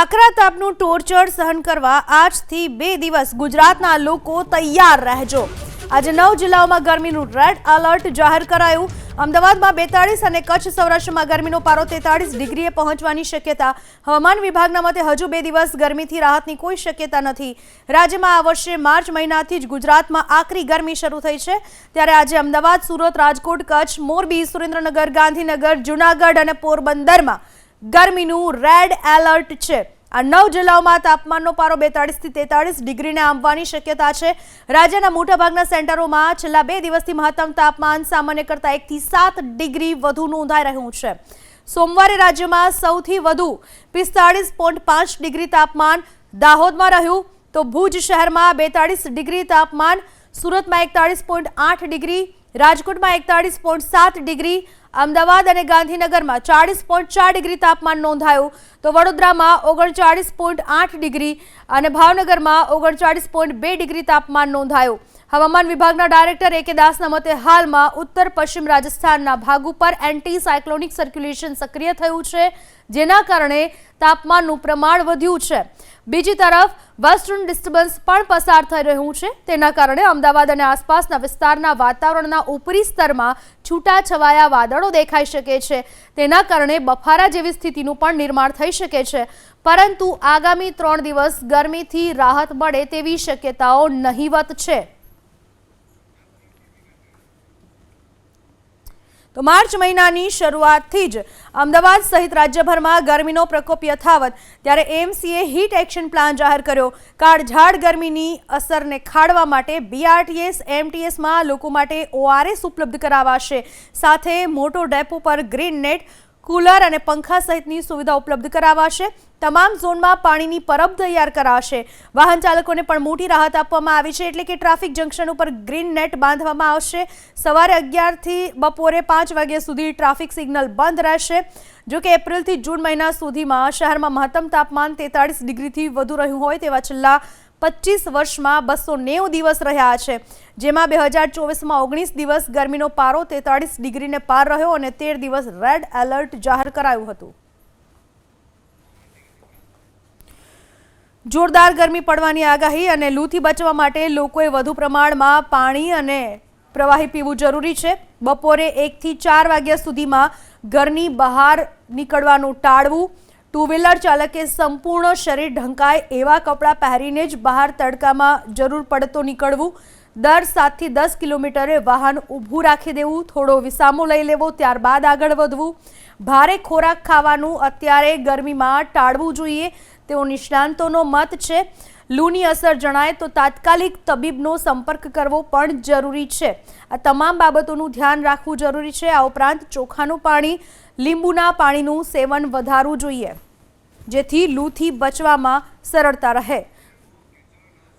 આકરા તાપનું ટોર્ચર સહન કરવા આજથી બે દિવસ ગુજરાતના લોકો તૈયાર રહેજો. આજે નવ જિલ્લાઓમાં ગરમીનું રેડ એલર્ટ જાહેર કરાયું. અમદાવાદમાં બેતાળીસ અને કચ્છ સૌરાષ્ટ્રમાં ગરમીનો પારો તેતાળીસ ડિગ્રીએ પહોંચવાની શક્યતા. હવામાન વિભાગના મતે હજુ બે દિવસ ગરમીથી રાહતની કોઈ શક્યતા નથી. રાજ્યમાં આ વર્ષે માર્ચ મહિનાથી જ ગુજરાતમાં આકરી ગરમી શરૂ થઈ છે. ત્યારે આજે અમદાવાદ, સુરત, રાજકોટ, કચ્છ, મોરબી, સુરેન્દ્રનગર, ગાંધીનગર, જૂનાગઢ અને પોરબંદરમાં ગરમીનું રેડ એલર્ટ છે. આ નવ જિલ્લાઓમાં તાપમાનનો પારો બેતાળીસથી તેતાળીસ ડિગ્રીને આંબવાની શક્યતા છે. રાજ્યના મોટાભાગના સેન્ટરોમાં છેલ્લા બે દિવસથી મહત્તમ તાપમાન સામાન્ય કરતાં એકથી સાત ડિગ્રી વધુ નોંધાઈ રહ્યું છે. સોમવારે રાજ્યમાં સૌથી વધુ પિસ્તાળીસ પોઈન્ટ પાંચ ડિગ્રી તાપમાન દાહોદમાં રહ્યું. તો ભુજ શહેરમાં બેતાળીસ ડિગ્રી તાપમાન સુરતમાં એકતાળીસ પોઈન્ટ આઠ ડિગ્રી રાજકોટમાં એકતાળીસ પોઈન્ટ સાત ડિગ્રી, અમદાવાદ અને ગાંધીનગરમાં ચાળીસ પોઈન્ટ ચાર ડિગ્રી તાપમાન નોંધાયું. તો વડોદરામાં ઓગણચાળીસ પોઈન્ટ આઠ ડિગ્રી અને ભાવનગરમાં ઓગણચાળીસ પોઈન્ટ બે ડિગ્રી તાપમાન નોંધાયું. હવામાન વિભાગના ડાયરેક્ટર એ કે દાસના મતે હાલમાં ઉત્તર પશ્ચિમ રાજસ્થાનના ભાગ ઉપર એન્ટી સાયક્લોનિક સર્ક્યુલેશન સક્રિય થયું છે, જેના કારણે તાપમાનનું પ્રમાણ વધ્યું છે. બીજી તરફ, વેસ્ટર્ન ડિસ્ટર્બન્સ પણ પસાર થઈ રહ્યું છે, તેના કારણે અમદાવાદ અને આસપાસના વિસ્તારના વાતાવરણના ઉપરી સ્તરમાં છૂટાછવાયા વાદળો દેખાઈ શકે છે. તેના કારણે બફારા જેવી સ્થિતિનું પણ નિર્માણ થઈ શકે છે. પરંતુ આગામી ત્રણ દિવસ ગરમીથી રાહત મળે તેવી શક્યતાઓ નહીવત છે. તો માર્ચ મહિનાની શરૂઆતથી જ અમદાવાદ સહિત રાજ્યભરમાં ગરમીનો પ્રકોપ યથાવત. ત્યારે એમસીએ હીટ એક્શન પ્લાન જાહેર કર્યો. કાળઝાળ ગરમીની અસરને ખાળવા માટે બીઆરટીએસ, એમટીએસમાં લોકો માટે ઓઆરએસ ઉપલબ્ધ કરાવાશે. સાથે મોટો ડેપો પર ગ્રીન નેટ કુલર અને પંખા સહિતની સુવિધા ઉપલબ્ધ કરાવાશે. તમામ ઝોનમાં પાણીની પરબ તૈયાર કરાશે. વાહન ચાલકોને પણ મોટી રાહત આપવામાં આવી છે એટલે કે ટ્રાફિક જંકશન ઉપર ગ્રીન નેટ બાંધવામાં આવશે. સવારે અગિયારથી બપોરે પાંચ વાગ્યા સુધી ટ્રાફિક સિગ્નલ બંધ રહેશે. જો કે એપ્રિલથી જૂન મહિના સુધીમાં શહેરમાં મહત્તમ તાપમાન તેતાળીસ ડિગ્રીથી વધુ રહ્યું હોય તેવા છેલ્લા પચીસ વર્ષમાં બસો નેવું દિવસ રહ્યા છે. જેમાં બે હજાર ચોવીસમાં ઓગણીસ દિવસ ગરમીનો પારો તેતાળીસ ડિગ્રીને પાર રહ્યો અને તેર દિવસ રેડ એલર્ટ જાહેર કરાયું હતું. જોરદાર ગરમી પડવાની આગાહી અને લૂથી બચવા માટે લોકોએ વધુ પ્રમાણમાં પાણી અને પ્રવાહી પીવું જરૂરી છે. બપોરે એકથી ચાર વાગ્યા સુધીમાં ઘરની બહાર નીકળવાનું ટાળવું ટુ વ્હીલર ચાલકે સંપૂર્ણ શરીર ઢંકાય એવા કપડાં પહેરીને જ બહાર તડકામાં જરૂર પડે તો નીકળવું. દર સાતથી દસ કિલોમીટરે વાહન ઊભું રાખી દેવું, થોડો વિસામો લઈ લેવો, ત્યારબાદ આગળ વધવું. ભારે ખોરાક ખાવાનું અત્યારે ગરમીમાં ટાળવું જોઈએ, તેવો નિષ્ણાંતોનો મત છે. લૂની અસર જણાય તો તાત્કાલિક તબીબનો સંપર્ક કરવો પણ જરૂરી છે. આ તમામ બાબતોનું ધ્યાન રાખવું જરૂરી છે. આ ઉપરાંત ચોખાનું પાણી લીંબુના પાણીનું સેવન વધારવું જોઈએ જેથી લૂથી બચવામાં સરળતા રહે.